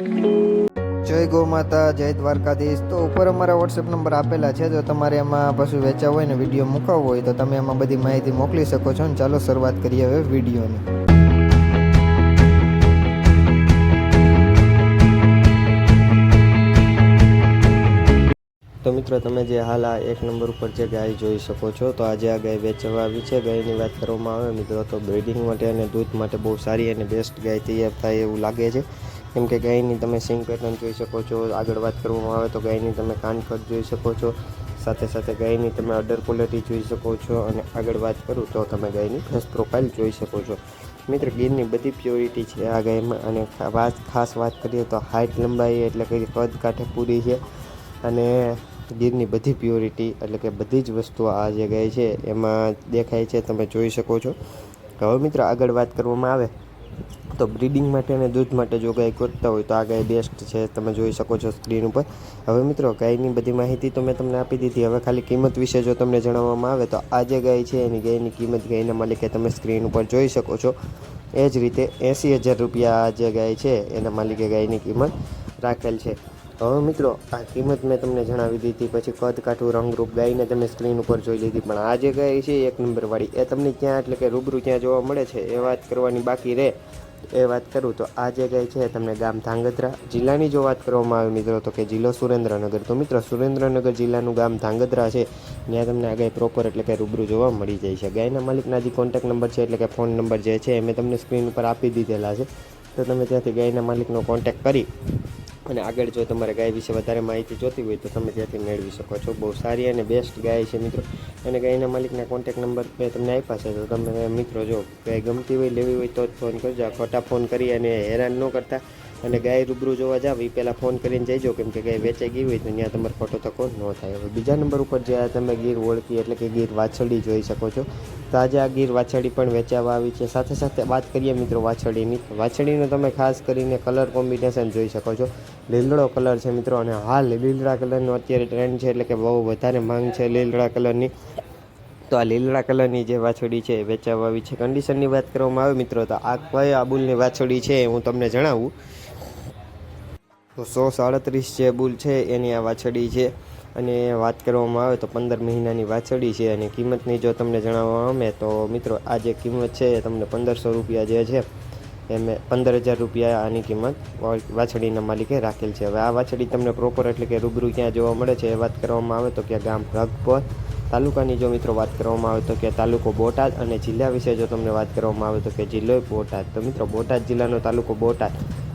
જય ગૌ માતા, જય દ્વારકાધીશ. તો ઉપર અમારા વોટ્સએપ નંબર આપેલા છે. જો તમારે એમાં પશુ વેચાવ હોય ને વીડિયો મૂકવો હોય, તો તમે એમાં બધી માહિતી મોકલી શકો છો. ને ચાલો શરૂઆત કરીએ હવે વિડીયોની. તો મિત્રો, તમે જે હાલ આ એક નંબર ઉપર જે ગાય જોઈ શકો છો, તો આજે આ ગાય વેચવા આવી છે. ગાયની વાત કરવામાં આવે, મિત્રો, તો બ્રિડિંગ માટે અને દૂધ માટે બહુ સારી અને બેસ્ટ ગાય તૈયાર થાય એવું લાગે છે. કેમ કે ગાયની તમે સિંગ પેટર્ન જોઈ શકો છો, આગળ વાત કરવામાં આવે તો ગાયની તમે કાનકટ જોઈ શકો છો, સાથે સાથે ગાયની તમે અડર ક્વોલિટી જોઈ શકો છો અને આગળ વાત કરું તો તમે ગાયની ફેસ પ્રોફાઇલ જોઈ શકો છો. મિત્ર, ગીરની બધી પ્યોરિટી છે આ ગાયમાં અને વાત, ખાસ વાત કરીએ તો હાઇટ લંબાઈ એટલે કે કદ કાંઠે પૂરી છે અને ગીરની બધી પ્યોરિટી એટલે કે બધી જ વસ્તુઓ આ જે ગાય છે એમાં દેખાય છે, તમે જોઈ શકો છો. હવે મિત્ર આગળ વાત કરવામાં આવે. તો બ્રીડિંગ માટે અને દૂધ માટે જો ગાય ગોતતા હોય તો આ ગાય બેસ્ટ છે. તમે જોઈ શકો છો સ્ક્રીન ઉપર. હવે મિત્રો, ગાયની બધી માહિતી તો મેં તમને આપી દીધી. હવે ખાલી કિંમત વિશે જો તમને જણાવવામાં આવે તો આ જે ગાય છે એની ગાયની કિંમત ગાયના માલિકે તમે સ્ક્રીન ઉપર જોઈ શકો છો. એ જ રીતે એંસી હજાર રૂપિયા આ જે ગાય છે એના માલિકે ગાયની કિંમત રાખેલ છે. હવે મિત્રો, આ કિંમત મેં તમને જણાવી દીધી, પછી કદ કાઠું રંગરૂપ ગાયને તમે સ્ક્રીન ઉપર જોઈ લીધી. પણ આ જે ગાય છે, એક નંબરવાળી, એ તમને ક્યાં, એટલે કે રૂબરૂ ક્યાં જોવા મળે છે, એ વાત કરવાની બાકી રહે. એ વાત કરું તો આ જે ગાય છે તમને ગામ ધાંગધ્રા જિલ્લાની જો વાત કરવામાં આવે મિત્રો, તો કે જિલ્લો સુરેન્દ્રનગર. તો મિત્રો, સુરેન્દ્રનગર જિલ્લાનું ગામ ધાંગધ્રા છે, ત્યાં તમને આ ગાય પ્રોપર એટલે કે રૂબરૂ જોવા મળી જાય છે. ગાયના માલિકના જે કોન્ટેક્ટ નંબર છે, એટલે કે ફોન નંબર જે છે, એ મેં તમને સ્ક્રીન ઉપર આપી દીધેલા છે. તો તમે ત્યાંથી ગાયના માલિકનો કોન્ટેક્ટ કરી અને આગળ જો તમારે ગાય વિશે વધારે માહિતી જોતી હોય તો તમે ત્યાંથી મેળવી શકો છો. બહુ સારી અને બેસ્ટ ગાય છે મિત્રો. અને ગાયના માલિકના કોન્ટેક નંબર મેં તમને આપ્યા છે. તો તમે મિત્રો જો ગાય ગમતી હોય, લેવી હોય તો જ ફોન કરજો. ખોટા ફોન કરી અને હેરાન ન કરતા. અને ગાય રૂબરૂ જોવા જાવ એ પહેલાં ફોન કરીને જઈજો. કેમ કે ગાય વેચાઈ ગઈ હોય તો ત્યાં તમારે ખોટો તકો ન થાય. હવે બીજા નંબર ઉપર જે તમે ગીર ઓળખી એટલે કે ગીર વાછડી જોઈ શકો છો. તો આજે આ ગીર વાછડી પણ વેચાવા આવી છે. સાથે સાથે વાત કરીએ મિત્રો વાછડીની વાછડીનો તમે ખાસ કરીને કલર કોમ્બિનેશન જોઈ શકો છો. લીલડો કલર છે મિત્રો અને હાલ લીલડા કલરનો અત્યારે ટ્રેન્ડ છે એટલે કે બહુ વધારે માંગ છે લીલડા કલરની. તો આ લીલડા કલરની જે વાછડી છે એ વેચાવા આવી છે. કન્ડિશનની વાત કરવામાં આવે મિત્રો તો આ કઈ આબુલની વાછડી છે હું તમને જણાવું. તો સો સાડત્રીસ જે બુલ છે એની આ વાછડી છે. અને વાત કરવામાં આવે તો પંદર મહિનાની વાછડી છે અને કિંમતની જો તમને જણાવવામાં આવે તો મિત્રો આ જે કિંમત છે એ તમને પંદરસો રૂપિયા જે છે એ મેં પંદર હજાર રૂપિયા આની કિંમત વાછડીના માલિકે રાખેલ છે. હવે આ વાછડી તમને પ્રોપર એટલે કે રૂબરૂ ક્યાં જોવા મળે છે એ વાત કરવામાં આવે તો કે ગામ રગપોર તાલુકાની જો મિત્રો વાત કરવામાં આવે તો કે તાલુકો બોટાદ અને જિલ્લા વિશે જો તમને વાત કરવામાં આવે તો કે જિલ્લો બોટાદ. તો મિત્રો બોટાદ જિલ્લાનો તાલુકો બોટાદ.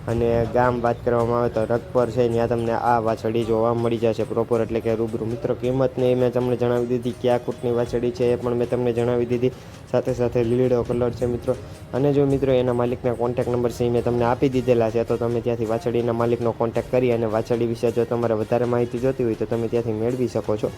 અને ગામ વાત કરવામાં આવે તો રગપર છે, ત્યાં તમને આ વાછડી જોવા મળી જશે પ્રોપર એટલે કે રૂબરૂ. મિત્રો કિંમતને મેં તમને જણાવી દીધી કયા કૂટની વાછડી છે એ પણ મેં તમને જણાવી દીધી. સાથે સાથે લીલો કલર છે, મિત્રો. અને જો મિત્રો, એના માલિકના કોન્ટેક નંબર છે મેં તમને આપી દીધેલા છે, તો તમે ત્યાંથી વાછડીના માલિકનો કોન્ટેક કરી અને વાછડી વિશે જો તમારે વધારે માહિતી જોતી હોય તો તમે ત્યાંથી મેળવી શકો છો.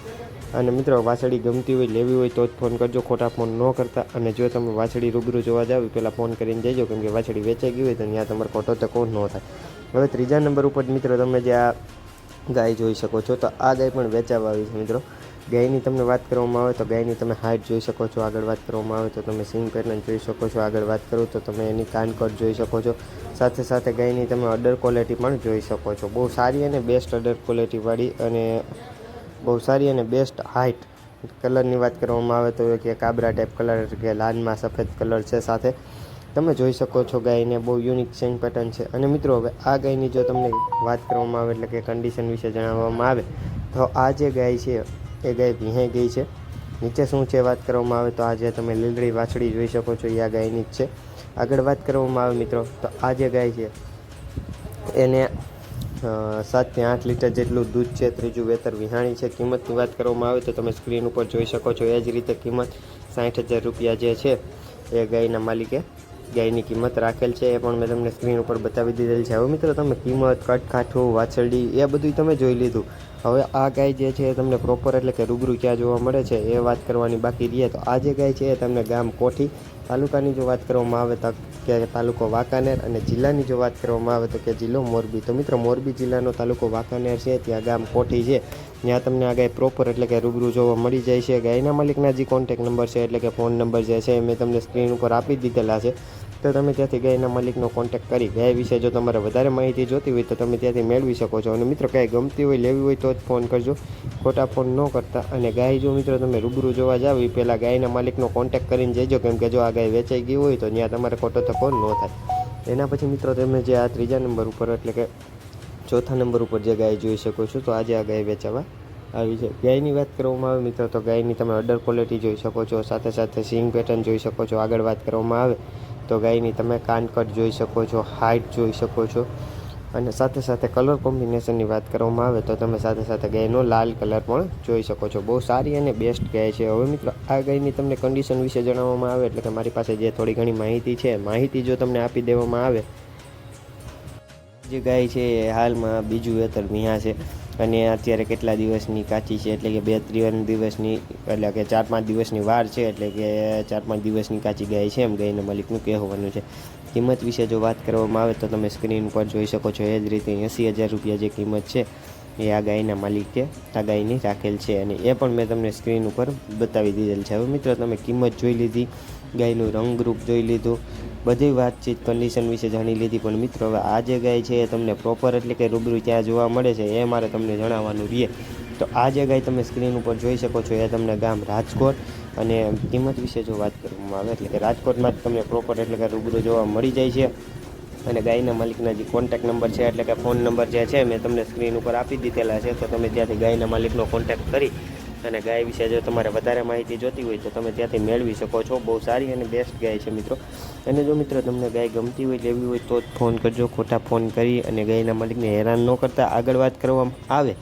અને મિત્રો વાછડી ગમતી હોય, લેવી હોય, તો જ ફોન કરજો. ખોટા ફોન ન કરતા. અને જો તમે વાછડી રૂબરૂ જોવા જાવ પહેલાં ફોન કરીને જજો, કેમ કે વાછડી વેચાઈ ગઈ હોય તો ત્યાં તમારે ખોટો તકો ન થાય. હવે ત્રીજા નંબર ઉપર મિત્રો તમે જે આ ગાય જોઈ શકો છો, તો આ ગાય પણ વેચાવા આવી છે મિત્રો. ગાયની તમને વાત કરવામાં આવે તો ગાયની તમે હાઇટ જોઈ શકો છો, આગળ વાત કરવામાં આવે તો તમે સિંગ પેટર્ન જોઈ શકો છો, આગળ વાત કરું તો તમે એની કાનકટ જોઈ શકો છો. સાથે સાથે ગાયની તમે અડર ક્વોલિટી પણ જોઈ શકો છો. બહુ સારી અને બેસ્ટ અડર ક્વોલિટીવાળી અને બહુ સારી અને બેસ્ટ હાઇટ કલરની વાત કરવામાં આવે તો કે કાબરા ટાઈપ કલર કે લાલમાં સફેદ કલર છે સાથે. તમે જોઈ શકો છો ગાયને બહુ યુનિક સેન પેટર્ન છે. અને મિત્રો, હવે આ ગાયની જો તમને વાત કરવામાં આવે એટલે કે કન્ડિશન વિશે જણાવવામાં આવે, તો આ જે ગાય છે, એ ગાય ભીહાઈ ગઈ છે. નીચે શું છે વાત કરવામાં આવે તો આ જે તમે લીલડી વાછડી જોઈ શકો છો એ આ ગાયની જ છે. આગળ વાત કરવામાં આવે મિત્રો, તો આ જે ગાય છે, એને સાતથી આઠ લીટર જેટલું દૂધ છે, ત્રીજું વેતર વિહાણી છે. કિંમતની વાત કરવામાં આવે તો તમે સ્ક્રીન ઉપર જોઈ શકો છો, એ જ રીતે કિંમત સાઠ હજાર રૂપિયા જે છે, એ ગાયના માલિકે ગાયની કિંમત રાખેલ છે, એ પણ મેં તમને સ્ક્રીન ઉપર બતાવી દીધેલ છે. હવે મિત્રો તમે કિંમત કટકાઠું વાછરડી, એ બધું તમે જોઈ લીધું. હવે આ ગાય જે છે એ તમને પ્રોપર એટલે કે રૂબરૂ ક્યાં જોવા મળે છે, એ વાત કરવાની બાકી રહે. તો આ જે ગાય છે એ તમને ગામ કોઠી તાલુકાની જો વાત કરવામાં આવે તો કે તાલુકો વાંકાનેર અને જિલ્લાની જો વાત કરવામાં આવે તો કે જિલ્લો મોરબી. તો મિત્રો મોરબી જિલ્લાનો તાલુકો વાંકાનેર છે, ત્યાં ગામ કોઠી છે. ત્યાં તમને આ ગાય પ્રોપર એટલે કે રૂબરૂ જોવા મળી જાય છે. ગાયના માલિકના જે કોન્ટેક નંબર છે એટલે કે ફોન નંબર જે છે મેં તમને સ્ક્રીન ઉપર આપી દીધેલા છે. તો તમે ત્યાંથી ગાયના માલિકનો કોન્ટેક્ટ કરી. ગાય વિશે જો તમારે વધારે માહિતી જોતી હોય તો તમે ત્યાંથી મેળવી શકો છો. અને મિત્રો, કાંઈ ગમતી હોય, લેવી હોય તો જ ફોન કરજો. ખોટા ફોન ન કરતા. અને ગાય જો મિત્રો તમે રૂબરૂ જોવા જાવ એ પહેલાં ગાયના માલિકનો કોન્ટેક્ટ કરીને જજો. કેમ કે જો આ ગાય વેચાઈ ગઈ હોય તો ત્યાં તમારે ખોટો ધક્કો ન થાય. એના પછી મિત્રો, તમે જે આ ત્રીજા નંબર ઉપર એટલે કે ચોથા નંબર ઉપર જે ગાય જોઈ શકો છો, તો આજે આ ગાય વેચાવા આવી છે. ગાયની વાત કરવામાં આવે મિત્રો, તો ગાયની તમે અડર ક્વોલિટી જોઈ શકો છો, સાથે સાથે સિંગ પેટર્ન જોઈ શકો છો, આગળ વાત કરવામાં આવે, તો ગાયની તમે કાનકટ જોઈ શકો છો હાઇટ જોઈ શકો છો, અને સાથે સાથે કલર કોમ્બિનેશનની વાત કરવામાં આવે, તો તમે સાથે સાથે ગાયનો લાલ કલર પણ જોઈ શકો છો. બહુ સારી અને બેસ્ટ ગાય છે. હવે મિત્રો, આ ગાયની તમને કન્ડિશન વિશે જણાવવામાં આવે, એટલે કે મારી પાસે જે થોડી ઘણી માહિતી છે, માહિતી જો તમને આપી દેવામાં આવે જે ગાય છે એ હાલમાં બીજું વેતર મિયા છે. અને અત્યારે કેટલા દિવસની કાચી છે? એટલે કે બે ત્રણ દિવસની, એટલે કે ચાર પાંચ દિવસની વાર છે, એટલે કે ચાર પાંચ દિવસની કાચી ગાય છે એમ ગાયના માલિકનું કહેવાનું છે. કિંમત વિશે જો વાત કરવામાં આવે તો તમે સ્ક્રીન પર જોઈ શકો છો. એ જ રીતે એંસી હજાર રૂપિયા જે કિંમત છે, એ આ ગાયના માલિકે, આ ગાયની રાખેલ છે. અને એ પણ મેં તમને સ્ક્રીન ઉપર બતાવી દીધેલ છે. હવે મિત્રો, તમે કિંમત જોઈ લીધી. ગાયનું રંગરૂપ જોઈ લીધું. બધી વાતચીત કન્ડિશન વિશે જાણી લીધી, પણ મિત્રો, હવે આ જે ગાય છે એ તમને પ્રોપર એટલે કે રૂબરૂ ત્યાં જોવા મળે છે, એ મારે તમને જણાવવાનું રહે. તો આ જે ગાય તમે સ્ક્રીન ઉપર જોઈ શકો છો, એ તમને ગામ રાજકોટ અને કિંમત વિશે જો વાત કરવામાં આવે, એટલે કે રાજકોટમાં જ તમને પ્રોપર એટલે કે રૂબરૂ જોવા મળી જાય છે. અને ગાયના માલિકના જે કોન્ટેક નંબર છે, એટલે કે ફોન નંબર જે છે, મેં તમને સ્ક્રીન ઉપર આપી દીધેલા છે, તો તમે ત્યાંથી ગાયના માલિકનો કોન્ટેક્ટ કરી અને ગાય વિશે જો તમારે વધારે માહિતી જોતી હોય તો તમે ત્યાંથી મેળવી શકો છો. બહુ સારી અને બેસ્ટ ગાય છે મિત્રો. અને જો મિત્રો તમને ગાય ગમતી હોય લેવી હોય તો જ ફોન કરજો. ખોટા ફોન કરી અને ગાયના માલિકને હેરાન ન કરતા. આગળ વાત કરવામાં આવે.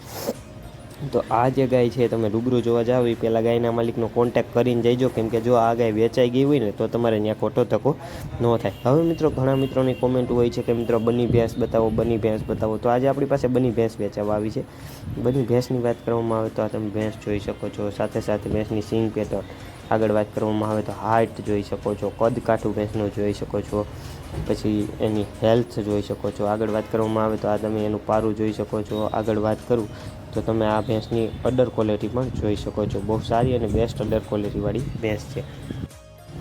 તો આ જે ગાય છે તમે રૂબરૂ જોવા જાઓ, એ પહેલાં ગાયના માલિકનો કોન્ટેક્ટ કરીને જઈજો. કેમ કે જો આ ગાય વેચાઈ ગઈ હોય ને, તો તમારે ત્યાં ખોટો ધક્કો ન થાય. હવે મિત્રો, ઘણા મિત્રોની કોમેન્ટ હોય છે કે, મિત્રો, બની ભેંસ બતાવો, બની ભેંસ બતાવો. તો આજે આપણી પાસે બની ભેંસ વેચાવા આવી છે. બની ભેંસની વાત કરવામાં આવે તો આ તમે ભેંસ જોઈ શકો છો. સાથે સાથે ભેંસની સિંગ પેટર્ન. આગળ વાત કરવામાં આવે તો હાઇટ જોઈ શકો છો કદકાઠું ભેંસનું જોઈ શકો છો, પછી એની હેલ્થ જોઈ શકો છો. આગળ વાત કરવામાં આવે તો આ તમે એનું પારું જોઈ શકો છો. આગળ વાત કરું તો તમે આ ભેંસની અડર ક્વોલિટી પણ જોઈ શકો છો. બહુ સારી અને બેસ્ટ અડર ક્વોલિટીવાળી ભેંસ છે.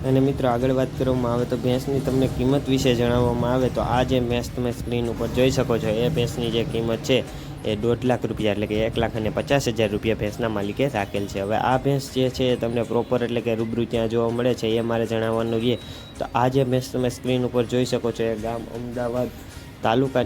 અને મિત્રો આગળ વાત કરવામાં આવે તો ભેંસની તમને કિંમત વિશે જણાવવામાં આવે તો આ જે ભેંસ તમે સ્ક્રીન ઉપર જોઈ શકો છો, એ ભેંસની જે કિંમત છે એ દોઢ લાખ રૂપિયા એટલે કે એક લાખ અને પચાસ હજાર રૂપિયા ભેંસના માલિકે રાખેલ છે. હવે આ ભેંસ જે છે એ તમને પ્રોપર એટલે કે રૂબરૂ ત્યાં જોવા મળે છે એ મારે જણાવવાનું છે. તો આ જે ભેંસ તમે સ્ક્રીન ઉપર જોઈ શકો છો, એ ગામ અમદાવાદ તાલુકા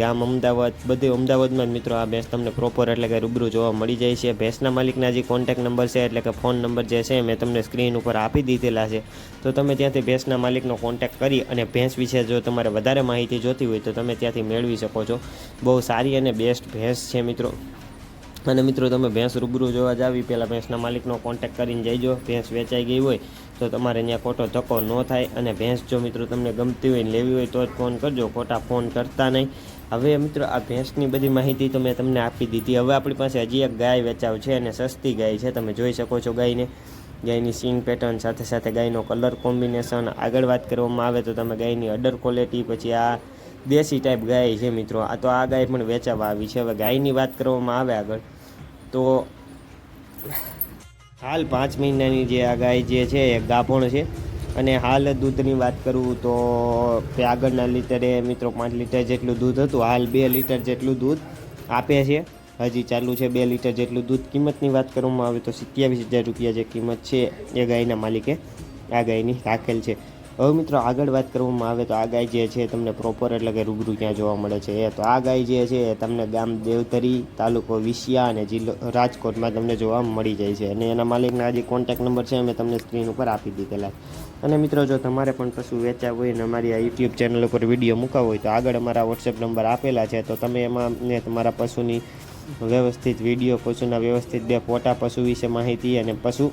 ગામ અમદાવાદ, બધે અમદાવાદમાં જ મિત્રો આ ભેંસ તમને પ્રોપર એટલે કે રૂબરૂ જોવા મળી જાય છે. ભેંસના માલિકના જે કોન્ટેક નંબર છે એટલે કે ફોન નંબર જે છે મેં તમને સ્ક્રીન ઉપર આપી દીધેલા છે. તો તમે ત્યાંથી ભેંસના માલિકનો કોન્ટેક કરી અને ભેંસ વિશે જો તમારે વધારે માહિતી જોતી હોય તો તમે ત્યાંથી મેળવી શકો છો. બહુ સારી અને બેસ્ટ ભેંસ છે મિત્રો. અને મિત્રો, તમે ભેંસ રૂબરૂ જોવા જાવી પહેલાં ભેંસના માલિકનો કોન્ટેક કરીને જઈજો. ભેંસ વેચાઈ ગઈ હોય તો તમારે ત્યાં ખોટો ધક્કો ન થાય. અને ભેંસ જો મિત્રો તમને ગમતી હોય લેવી હોય તો જ ફોન કરજો. ખોટા ફોન કરતા નહીં. હવે મિત્રો, આ ભેંસની બધી માહિતી તો મેં તમને આપી દીધી. હવે આપણી પાસે હજી એક ગાય વેચાવ છે અને સસ્તી ગાય છે. તમે જોઈ શકો છો ગાયને. ગાયની સિંગ પેટર્ન સાથે સાથે ગાયનો કલર કોમ્બિનેશન આગળ વાત કરવામાં આવે તો તમે ગાયની અડર ક્વોલિટી પછી આ દેશી ટાઈપ ગાય છે મિત્રો. આ તો આ ગાય પણ વેચાવા આવી છે. હવે ગાયની વાત કરવામાં આવે આગળ, તો હાલ પાંચ મહિનાની જે આ ગાય જે છે, એ ગાભણ છે. અને હાલ દૂધની વાત કરું તો તે આગળના લીટરે મિત્રો પાંચ લીટર જેટલું દૂધ હતું. હાલ બે લીટર જેટલું દૂધ આપે છે. હજી ચાલુ છે બે લીટર જેટલું દૂધ. કિંમતની વાત કરવામાં આવે તો સિત્યાવીસ હજાર રૂપિયા જે કિંમત છે એ ગાયના માલિકે આ ગાયની રાખેલ છે. હવે મિત્રો આગળ વાત કરવામાં આવે તો આ ગાય જે છે તમને પ્રોપર એટલે કે રૂબરૂ ક્યાં જોવા મળે છે. એ તો આ ગાય જે છે એ તમને ગામ દેવતરી તાલુકો વિસિયા અને જિલ્લો રાજકોટમાં તમને જોવા મળી જાય છે. અને એના માલિકના જે કોન્ટેક નંબર છે, અમે તમને સ્ક્રીન ઉપર આપી દીધેલા. અને મિત્રો જો તમારે પણ પશુ વેચા હોય અને અમારી આ યુટ્યુબ ચેનલ ઉપર વીડિયો મૂકાવો હોય તો આગળ અમારા વોટ્સએપ નંબર આપેલા છે. તો તમે એમાં તમારા પશુની વ્યવસ્થિત વીડિયો પશુના વ્યવસ્થિત બે ફોટા, પશુ વિશે માહિતી અને પશુ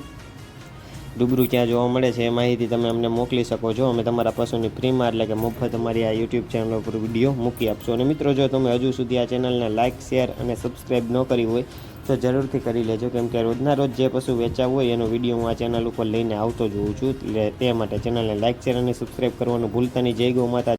રૂબરૂ ક્યાં જોવા મળે છે એ માહિતી તમે અમને મોકલી શકો છો. અમે તમારા પશુની ફ્રીમાં એટલે કે મફત અમારી આ યુટ્યુબ ચેનલ ઉપર વીડિયો મૂકી આપશો. અને મિત્રો, જો તમે હજુ સુધી આ ચેનલને લાઇક શેર અને સબસ્ક્રાઈબ ન કરી હોય, તો જરૂરથી કરી લેજો. કેમ કે રોજના રોજ જે પશુ વેચાવ હોય, એનો વીડિયો હું આ ચેનલ ઉપર લઈને આવતો જ હોઉં છું. એટલે તે માટે ચેનલને લાઇક શેર અને સબસ્ક્રાઈબ કરવાનું ભૂલતા નહીં. જય ગૌ માતા